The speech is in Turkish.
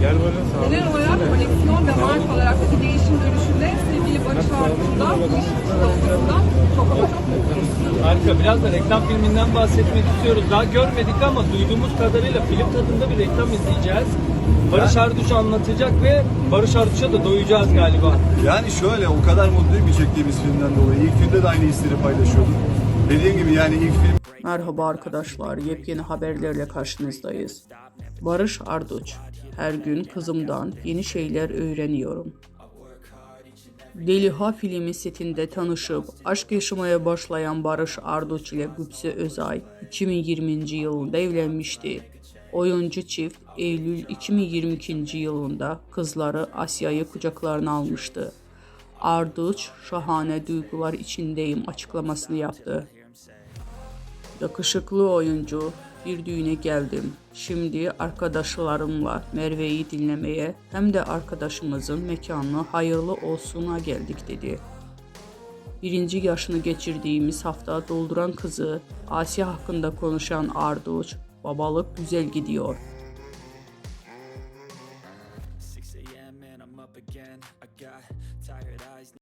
Gel böyle sağ. Genel olarak koleksiyon ve marka olarak da bir değişim dönüşünde sevgili Barış Arduç'la bu iş noktasında çok ama çok mutluyuz. Harika. Biraz da reklam filminden bahsetmek istiyoruz. Daha görmedik ama duyduğumuz kadarıyla film tadında bir reklam izleyeceğiz. Barış Arduç anlatacak ve Barış Arduç'a da doyacağız galiba. Yani şöyle o kadar mutluyum ki çektiğimiz filmden dolayı. İlk filmde de aynı hisleri paylaşıyordum. Dediğim gibi yani ilk film Merhaba arkadaşlar, yepyeni haberlerle karşınızdayız. Barış Arduç, her gün kızımdan yeni şeyler öğreniyorum. Deliha filmi setinde tanışıp aşk yaşamaya başlayan Barış Arduç ile Gupse Özay 2020 yılında evlenmişti. Oyuncu çift Eylül 2022 yılında kızları Asya'yı kucaklarına almıştı. Arduç, şahane duygular içindeyim açıklamasını yaptı. Yakışıklı oyuncu, bir düğüne geldim. Şimdi arkadaşlarımla Merve'yi dinlemeye hem de arkadaşımızın mekanına hayırlı olsuna geldik dedi. Birinci yaşını geçirdiğimiz hafta dolduran kızı Asya hakkında konuşan Arduç, babalık güzel gidiyor.